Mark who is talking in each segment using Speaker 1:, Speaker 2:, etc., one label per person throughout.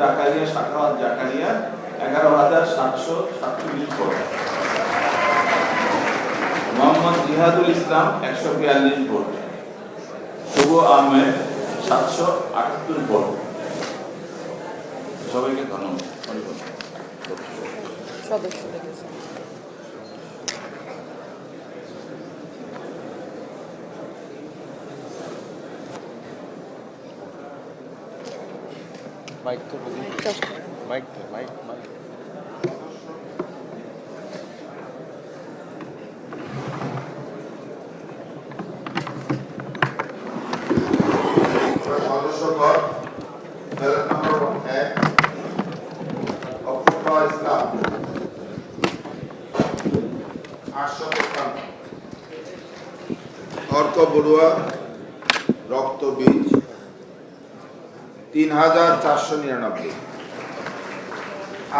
Speaker 1: জাকারিয়া শাখাওয়াত জাকারিয়া, এগারো হাজার সাতশো সাতচল্লিশ ভোট। মোহাম্মদ জিহাদুল ইসলাম একশো বিয়াল্লিশ ভোট। শুভ আহমেদ সাতশো আটাত্তর ভোট। সবাইকে ধন্যবাদ।
Speaker 2: সদস্য
Speaker 3: মাইক তো মাইক মাইক মাইক
Speaker 4: সদস্যপদ ব্যালট নম্বর এক অক্ষুল্লাহ ইসলাম আটশো তেপ্পান্ন অর্ক বড়ুয়া রক্ত বীজ তিন হাজার চারশো নিরানব্বই।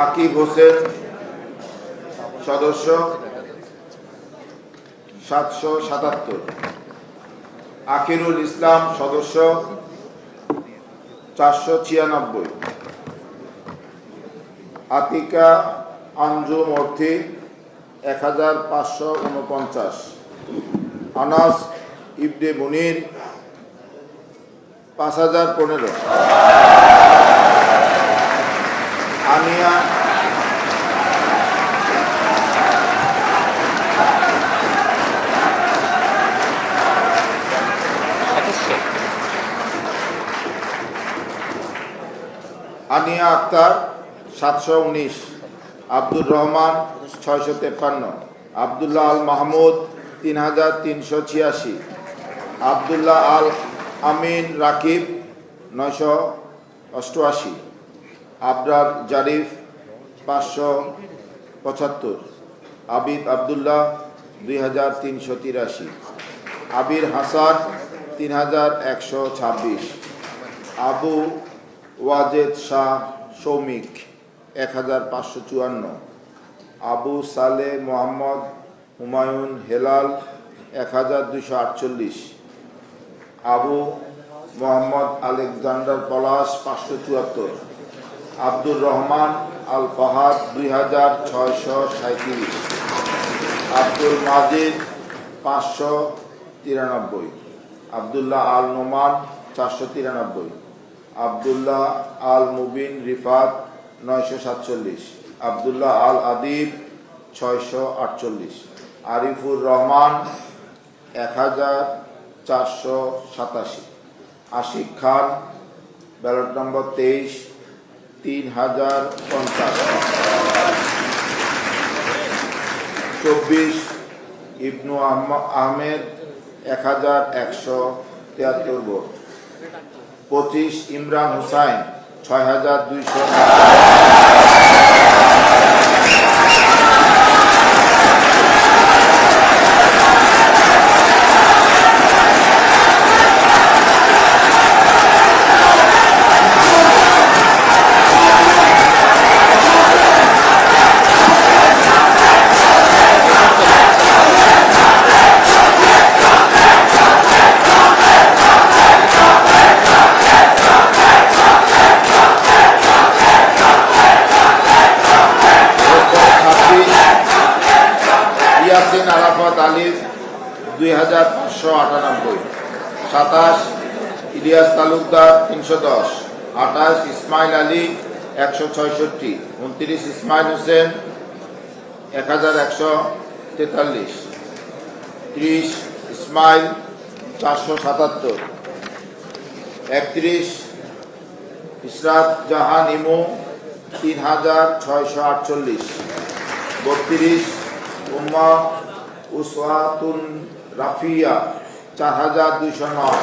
Speaker 4: আকিব হোসেন, সদস্য, সাতশো সাতাত্তর। আকিরুল ইসলাম, সদস্য, চারশো ছিয়ানব্বই। আতিকা আঞ্জুম অর্থী এক হাজার পাঁচশো উনপঞ্চাশ। আনাস ইবনে মুনির পাঁচ হাজার পনেরো। আনিয়া আনিয়া আক্তার সাতশো উনিশ, আব্দুর রহমান ছয়শো তেপ্পান্ন, আবদুল্লাহ আল মাহমুদ তিন হাজার তিনশো ছিয়াশি, আবদুল্লাহ আল আমিন রাকিব, নয়শো অষ্টআশি। আবরার জারিফ, পাঁচশো পঁচাত্তর। আবিদ আবদুল্লাহ, দুই হাজার তিনশো তিরাশি। আবির হাসান, তিন হাজার একশো ছাব্বিশ। আবু ওয়াজেদ শাহ সৌমিক, এক হাজার পাঁচশো চুয়ান্ন। আবু সালে মোহাম্মদ হুমায়ুন হেলাল, এক হাজার দুশো আটচল্লিশ। আবু মোহাম্মদ আলেকজান্ডার পলাশ, পাঁচশো চুয়াত্তর। আব্দুর রহমান আল ফাহাদ দুই হাজার ছয়শো সাঁত্রিশ আব্দুল মাজিদ, পাঁচশো তিরানব্বই। আবদুল্লাহ আল নোমান চারশো তিরানব্বই। আবদুল্লাহ আল মুবিন রিফাত, নয়শো সাতচল্লিশ। আবদুল্লাহ আল আদিব ছয়শো আটচল্লিশ। আরিফুর রহমান, এক হাজার চারশো সাতাশি। আশিক খান, ব্যালট নম্বর তেইশ, তিন হাজার পঞ্চাশ। চব্বিশ, ইবনু আহম- আহমেদ, এক হাজার একশো তিয়াত্তর ভোট। পঁচিশ, ইমরান হুসাইন, ছয় হাজার দুইশো পাঁচশো সাতাশ, ইলিয়াস তালুকদার, তিনশো দশ। আঠাশ, ইসমাইল আলী, একশো ছয়ষট্টি। উনত্রিশ, ইসমাইল হোসেন, এক হাজার একশো তেতাল্লিশ। ত্রিশ, ইসমাইল, চারশো সাতাত্তর। একত্রিশ, ইশরাত জাহান ইমু, তিন হাজার ছয়শো আটচল্লিশ। বত্রিশ, উম্মা উসওয়াতুন রাফিয়া। চার হাজার দুইশো নয়।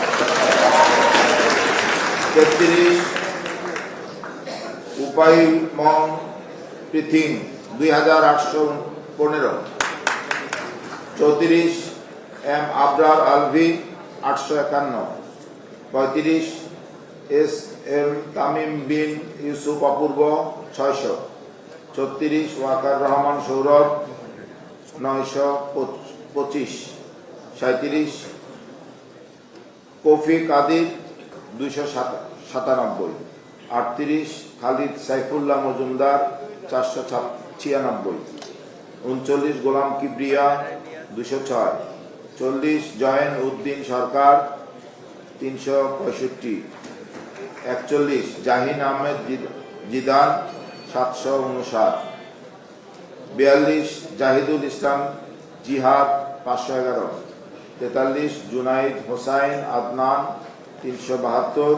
Speaker 4: তেত্রিশ উপায় মং পৃথিং, দুই হাজার আটশো পনেরো। চৌত্রিশ এম আবরার আলভি, আটশো একান্ন। পঁয়ত্রিশ এস এম তামিম বিন ইউসুফ অপূর্ব, ছয়শো। ছত্রিশ ওয়াকার রহমান সৌরভ, নয়শো পঁচিশ। সাঁত্রিশ কফি কাদির দুইশো সাতানব্বই। আটত্রিশ, খালিদ সাইফুল্লাহ মজুমদার, চারশো ছিয়ানব্বই। উনচল্লিশ, গোলাম কিবরিয়া দুশো ছয়। চল্লিশ, জয়েন উদ্দিন সরকার, তিনশো পঁয়ষট্টি। একচল্লিশ, জাহিন আহমেদ জিদ- জিদান, সাতশো উনষাট। বিয়াল্লিশ, জাহিদুল ইসলাম জিহাদ, পাঁচশো এগারো। তেতাল্লিশ, জুনাইদ, হোসাইন, আদনান, তিনশো বাহাত্তর,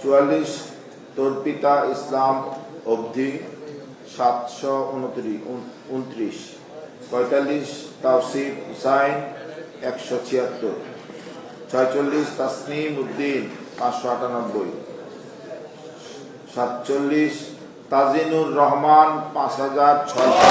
Speaker 4: চুয়াল্লিশ, তর্পিতা ইসলাম অবধি সাতশো উনত্রিশ, পঁয়তাল্লিশ, তাওসিফ হুসাইন, একশো ছিয়াত্তর, ছয়চল্লিশ, তাসনিম উদ্দিন, পাঁচশো আটানব্বই, সাতচল্লিশ, তাজিনুর রহমান, পাঁচ হাজার ছয়শো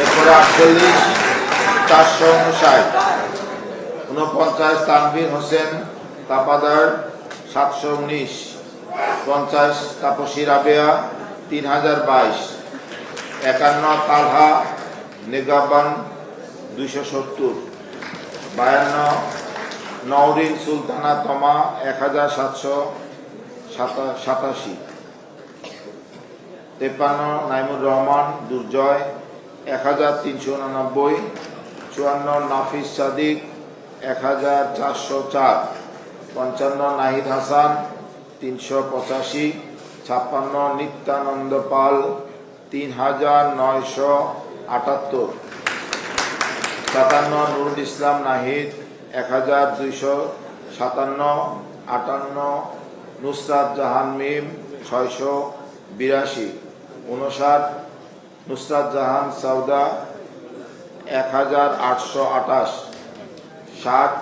Speaker 4: এরপরে আটচল্লিশ উনপঞ্চাশ তানভীর হোসেন তাপাদার সাতশো উনিশ। পঞ্চাশ তাপসী রাবেয়া তিন হাজার বাইশ। একান্ন তালহা নেগাবান দুইশো সত্তর। বায়ান্ন নওরিন সুলতানা তমা এক হাজার সাতশো সাতা- সাতাশি। তেপান্ন নাইমুর রহমান দুর্জয় এক হাজার তিনশো উনানব্বই। চুয়ান্ন, নাফিস সাদিক, এক হাজার চারশো চার। পঞ্চান্ন, নাহিদ হাসান, তিনশো পঁচাশি। ছাপ্পান্ন, নিত্যানন্দ পাল, তিন হাজার নয়শো আটাত্তর। সাতান্ন, নুরুল ইসলাম নাহিদ, এক হাজার দুইশো সাতান্ন। আটান্ন, নুসরাত জাহান মিম, ছয়শো বিরাশি। উনষাট নুসরাত জাহান সাউদা এক হাজার আটশো আঠাশ। ষাট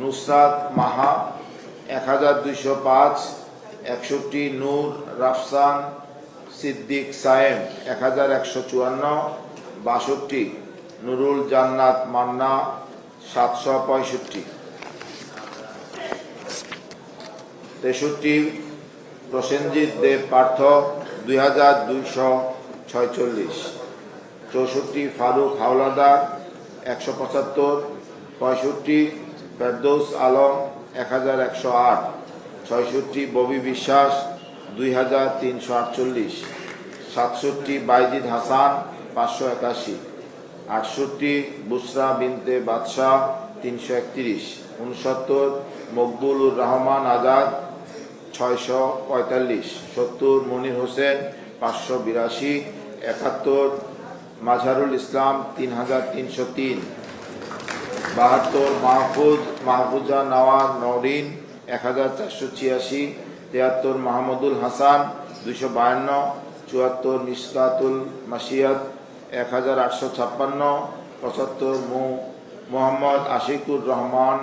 Speaker 4: নুসরাত মাহা, এক হাজার দুইশো পাঁচ। একষট্টি নূর রাফসান সিদ্দিক সায়েম, এক হাজার একশো চুয়ান্ন। বাষট্টি নুরুল জান্নাত মান্না, সাতশো পঁয়ষট্টি। তেষট্টি প্রসেনজিৎ দেব পার্থ, দুই হাজার দুইশো ছয়চল্লিশ। চৌষট্টি, ফারুক হাওলাদার, একশো পঁচাত্তর, পঁয়ষট্টি, ফেরদৌস আলম, এক হাজার একশো আট, ছয়ষট্টি, ববি বিশ্বাস, দুই হাজার তিনশো আটচল্লিশ, সাতষট্টি, বাইজিদ হাসান, পাঁচশো একাশি, আটষট্টি, বুসরা বিনতে বাদশাহ, তিনশো একত্রিশ, উনসত্তর মকবুলুর রহমান আজাদ, ছয়শো পঁয়তাল্লিশ, সত্তর, মনির হোসেন, পাঁচশো বিরাশি, একাত্তর মাঝারুল ইসলাম তিন হাজার তিনশো তিন, বাহাত্তর মাহফুজ, মাহফুজা নওয়াজ নরিন এক হাজার চারশো ছিয়াশি, তিয়াত্তর মাহমুদুল হাসান দুইশো বায়ান্ন, চুয়াত্তর মিসকাতুল মাসিয়াত এক হাজার আটশো ছাপ্পান্ন, পঁচাত্তর মো, মোহাম্মদ আশিকুর রহমান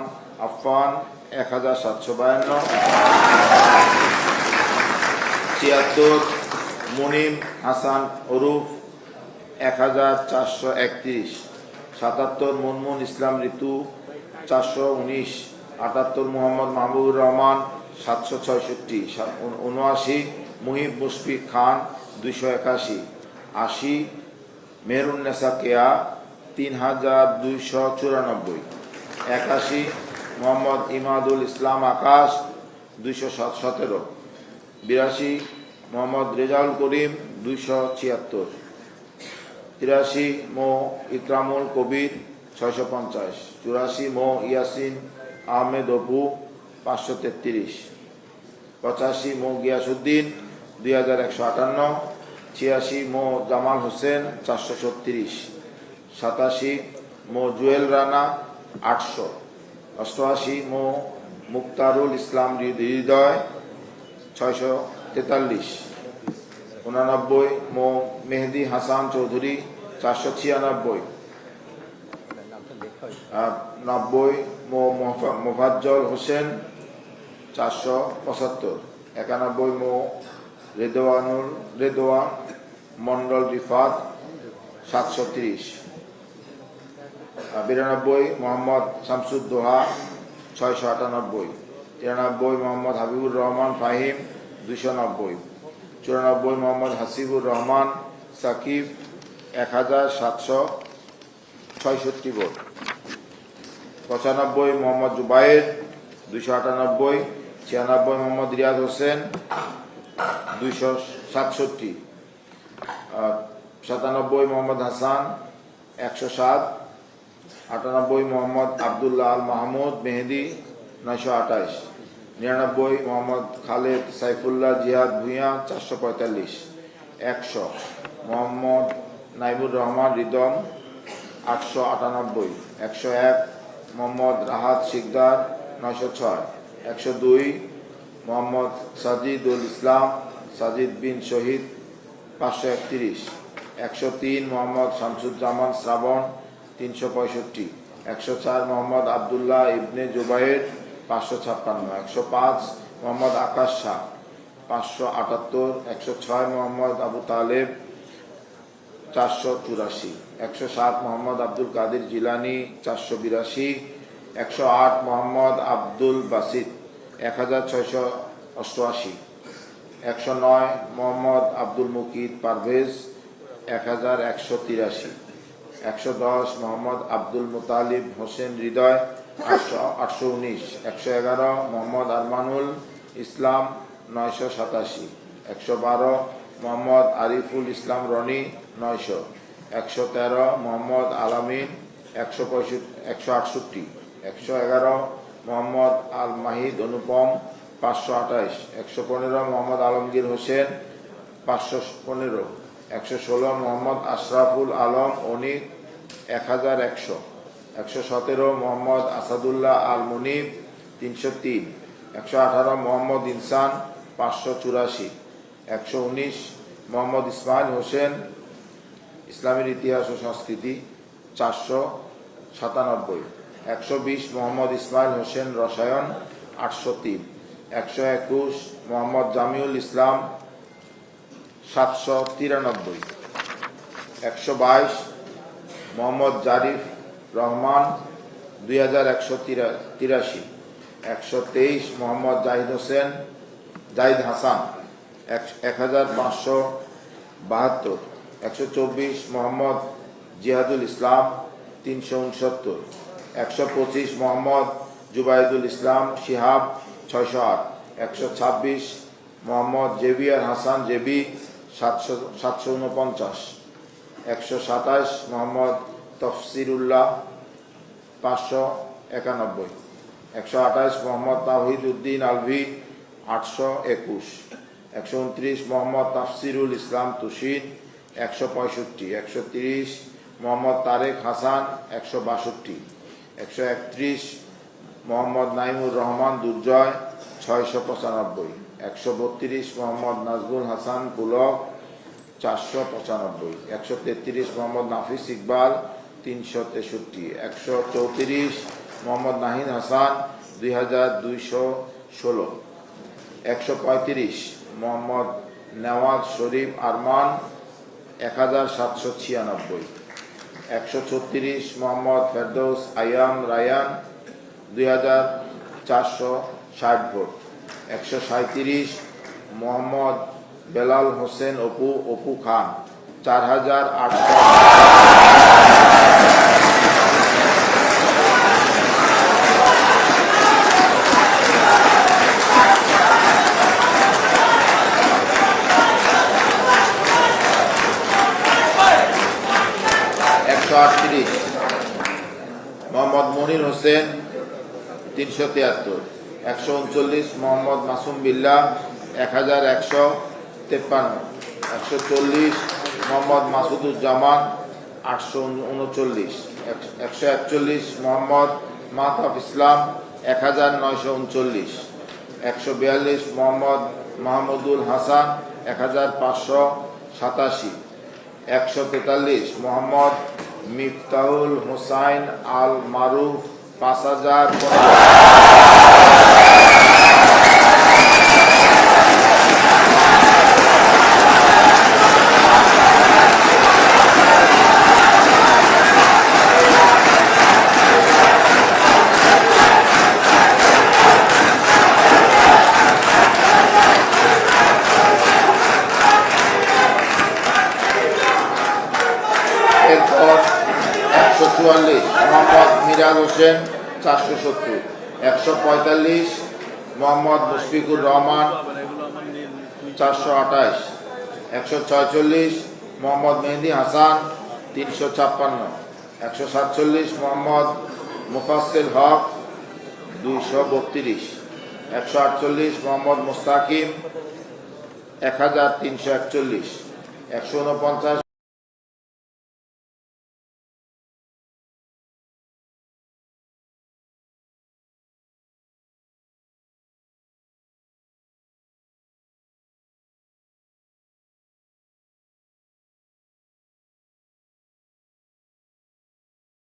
Speaker 4: আফফান এক হাজার সাতশো বায়ান্ন, ছিয়াত্তর মুনিম হাসান ওরুফ এক হাজার চারশো একত্রিশ, সাতাত্তর মুনমুন ইসলাম ঋতু, চারশো উনিশ, আটাত্তর মোহাম্মদ মাহবুবুর রহমান, সাতশো ছয়ষট্টি, উনআশি মুহিব মুশফিক খান, দুইশো একাশি, আশি মেহরুন্নেসা কেয়া, তিন হাজার দুইশো চুরানব্বই, একাশি মোহাম্মদ ইমাদুল ইসলাম আকাশ, দুইশো সাত সতেরো, বিরাশি মোহাম্মদ রেজাউল করিম, দুইশো ছিয়াত্তর। তিরাশি মো ইকরামুল কবির, ছয়শো পঞ্চাশ। চুরাশি মো ইয়াসিন আহমেদ অপু, পাঁচশো তেত্রিশ। পঁচাশি মো গিয়াসুদ্দিন দুই হাজার একশো আটান্ন। ছিয়াশি মো জামাল হোসেন, চারশো ছত্রিশ। সাতাশি মো জুয়েল রানা, আটশো। অষ্টআশি মো মুক্তারুল ইসলাম হৃদয়, ছয়শো তেতাল্লিশ। উনানব্বই, মো. মেহেদি হাসান চৌধুরী, চারশো ছিয়ানব্বই। নব্বই, মো. মোফাজ্জল হোসেন, চারশো পঁচাত্তর। একানব্বই, মো. রেদওয়ানুল, রেদওয়ান মন্ডল রিফাত, সাতশো তিরিশ। বিরানব্বই, মোহাম্মদ শামসুদ্দোহা ছয়শো আটানব্বই। তিরানব্বই, মোহাম্মদ হাবিবুর রহমান ফাহিম, দুশো নব্বই। চুরানব্বই মোহাম্মদ হাসিবুর রহমান, সাকিব, এক হাজার সাতশো ছয়ষট্টি ভোট। পঁচানব্বই মোহাম্মদ জুবাইর, দুইশো আটানব্বই। ছিয়ানব্বই মোহাম্মদ রিয়াদ হোসেন, দুইশো সাতষট্টি। সাতানব্বই মোহাম্মদ হাসান, একশো সাত। আটানব্বই মোহাম্মদ আবদুল্লাহ আল মাহমুদ, মেহেদি, নয়শো আঠাইশ নিরানব্বই, মোহাম্মদ খালেদ, সাইফুল্লাহ জিয়াদ ভুঁইয়া, চারশো পঁয়তাল্লিশ। একশো, মোহাম্মদ নাইবুর রহমান, রিদম, আটশো আটানব্বই। একশো এক, মোহাম্মদ রাহাত শিকদার, নয়শো ছয়। একশো দুই, মোহাম্মদ সাজিদুল ইসলাম, সাজিদ বিন শহীদ, পাঁচশো একত্রিশ। একশো তিন, মোহাম্মদ শামসুজ্জামান শ্রাবণ, তিনশো পঁয়ষট্টি। একশো চার, মোহাম্মদ আবদুল্লাহ ইবনে জুবাইর পাঁচশো ছাপ্পান্ন, একশো পাঁচ মোহাম্মদ আকাশ শাহ, পাঁচশো আটাত্তর, একশো ছয় মোহাম্মদ আবু তালেব, চারশো চুরাশি, একশো সাত মোহাম্মদ আব্দুল কাদির জিলানি, চারশো বিরাশি, একশো আট মোহাম্মদ আব্দুল বাসিদ, এক হাজার ছয়শো অষ্টআশি, একশো নয় মোহাম্মদ আব্দুল মুকিদ পারভেজ, এক হাজার একশো তিরাশি, একশো দশ মোহাম্মদ আব্দুল মুতালিব হোসেন হৃদয় আটশো আটশো উনিশ, একশো এগারো, মোহাম্মদ আরমানুল ইসলাম, নয়শো সাতাশি, একশো বারো, মোহাম্মদ আরিফুল ইসলাম রনি, নয়শো, একশো তেরো, মোহাম্মদ আলামিন, একশো পঁয়ষট্টি, একশো আটষট্টি, একশো এগারো, মোহাম্মদ আল মাহিদ অনুপম, পাঁচশো আঠাইশ একশো পনেরো, মোহাম্মদ আলমগীর হোসেন, পাঁচশো পনেরো, একশো ষোলো, মোহাম্মদ আশরাফুল আলম, অনিক, এক হাজার একশো। একশো সতেরো মোহাম্মদ আসাদুল্লাহ আল মুনিব তিনশো তিন। একশো আঠারো মোহাম্মদ ইনসান, পাঁচশো চুরাশি। একশো উনিশ মোহাম্মদ ইসমাইল হোসেন, ইসলামের ইতিহাস ও সংস্কৃতি, চারশো সাতানব্বই। একশো বিশ মোহাম্মদ ইসমাইল হোসেন রসায়ন, আটশো তিন। একশো একুশ মোহাম্মদ জামিউল ইসলাম, সাতশো তিরানব্বই। একশো বাইশ মোহাম্মদ জারিফ রহমান দুই হাজার একশো তিরাশি একশো তেইশ মোহাম্মদ জাহিদ হোসেন, জাহিদ হাসান। এক হাজার পাঁচশো বাহাত্তর। একশো চব্বিশ মোহাম্মদ জিহাদুল ইসলাম, তিনশো উনসত্তর। একশো পঁচিশ মোহাম্মদ জুবাইদুল ইসলাম শিহাব, ছয়শো আট। একশো ছাব্বিশ মোহাম্মদ জেবিয়ার হাসান জেবি, সাতশো সাতশো উনপঞ্চাশ। একশো সাতাশ মোহাম্মদ তফসিরুল্লাহ পাঁচশো একানব্বই। একশো আঠাশ মোহাম্মদ তাহিদ উদ্দিন আলভি আটশো একুশ। একশো উনত্রিশ মোহাম্মদ তাফসিরুল ইসলাম তুসিন একশো পঁয়ষট্টি। একশো তিরিশ মোহাম্মদ তারেক হাসান একশো বাষট্টি। একশো একত্রিশ মোহাম্মদ নাইমুর রহমান দুর্জয় ছয়শো পঁচানব্বই। একশো বত্রিশ মোহাম্মদ নাজমুল হাসান পুলক চারশো পঁচানব্বই। একশো তেত্রিশ মোহাম্মদ নাফিস ইকবাল তিনশো তেষট্টি, একশো চৌত্রিশ, মোহাম্মদ নাহিদ হাসান, দুই হাজার দুইশো ষোলো। একশো পঁয়ত্রিশ, মোহাম্মদ নেওয়াজ শরীফ আরমান, এক হাজার সাতশো ছিয়ানব্বই। একশো ছত্রিশ, মোহাম্মদ ফেরদৌস আয়াম রায়ান, দুই হাজার চারশো ষাট ভোট। একশো সাঁত্রিশ মোহাম্মদ বেলাল হোসেন অপু অপু খান। চার হাজার আটশো। একশো আটত্রিশ। মোহাম্মদ মনির হোসেন, তিনশো তিয়াত্তর। একশো উনচল্লিশ, মোহাম্মদ মাসুম বিল্লাহ এক হাজার একশো তেপ্পান্ন। একশো চল্লিশ মোহাম্মদ মাসুদুজ্জামান আটশো উনচল্লিশ। একশো একচল্লিশ। মোহাম্মদ মাহতাব ইসলাম, এক হাজার নয়শো উনচল্লিশ। একশো বিয়াল্লিশ। মোহাম্মদ মাহমুদুল হাসান, এক হাজার পাঁচশো সাতাশি। একশো তেতাল্লিশ। মোহাম্মদ মিফতাউল হুসাইন আল মারুফ, পাঁচ হাজার চারশো সত্তর, একশো পঁয়তাল্লিশ, মোহাম্মদ মুশফিকুর রহমান চারশো আঠাশ, একশো ছয়চল্লিশ, মোহাম্মদ মেহেদি হাসান তিনশো ছাপ্পান্ন, একশো সাতচল্লিশ, মোহাম্মদ মুফাসিল হক দুইশো বত্রিশ, একশো আটচল্লিশ, মোহাম্মদ মুস্তাকিম এক হাজার তিনশো একচল্লিশ, একশো উনপঞ্চাশ